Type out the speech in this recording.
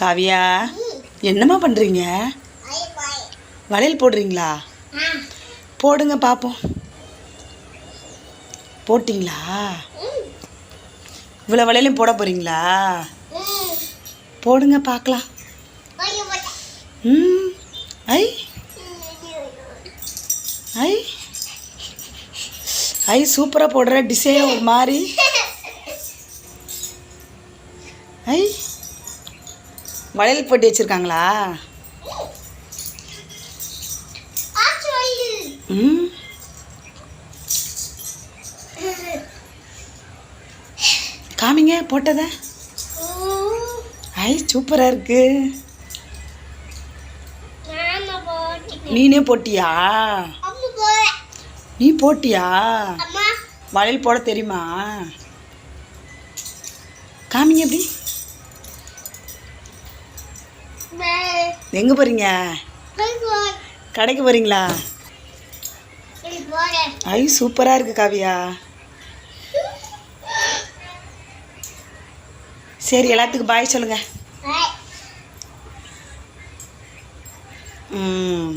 காவியா என்னம்மா பண்ணுறீங்க வளையல் போடுறீங்களா? போடுங்க பார்ப்போம் போட்டிங்களா? இவ்வளோ வளையலையும் போட போகிறீங்களா போடுங்க பார்க்கலாம் ம் ஐ ஐ. ஐ சூப்பராக போடுற டிசைன் ஒரு மாதிரி ஐ. வளையல் போட்டி வச்சுருக்காங்களா? ம். காமிங்க போட்டதை. ஐ சூப்பராக இருக்கு. நீனே போட்டியா? நீ போட்டியா? வளையல் போட தெரியுமா? காமிங்க எப்படி? எங்கே போகிறீங்க கடைக்கு போகிறீங்களா ஐ சூப்பராக இருக்கு காவியா. சரி எல்லாத்துக்கும் பாய் சொல்லுங்க. ம்.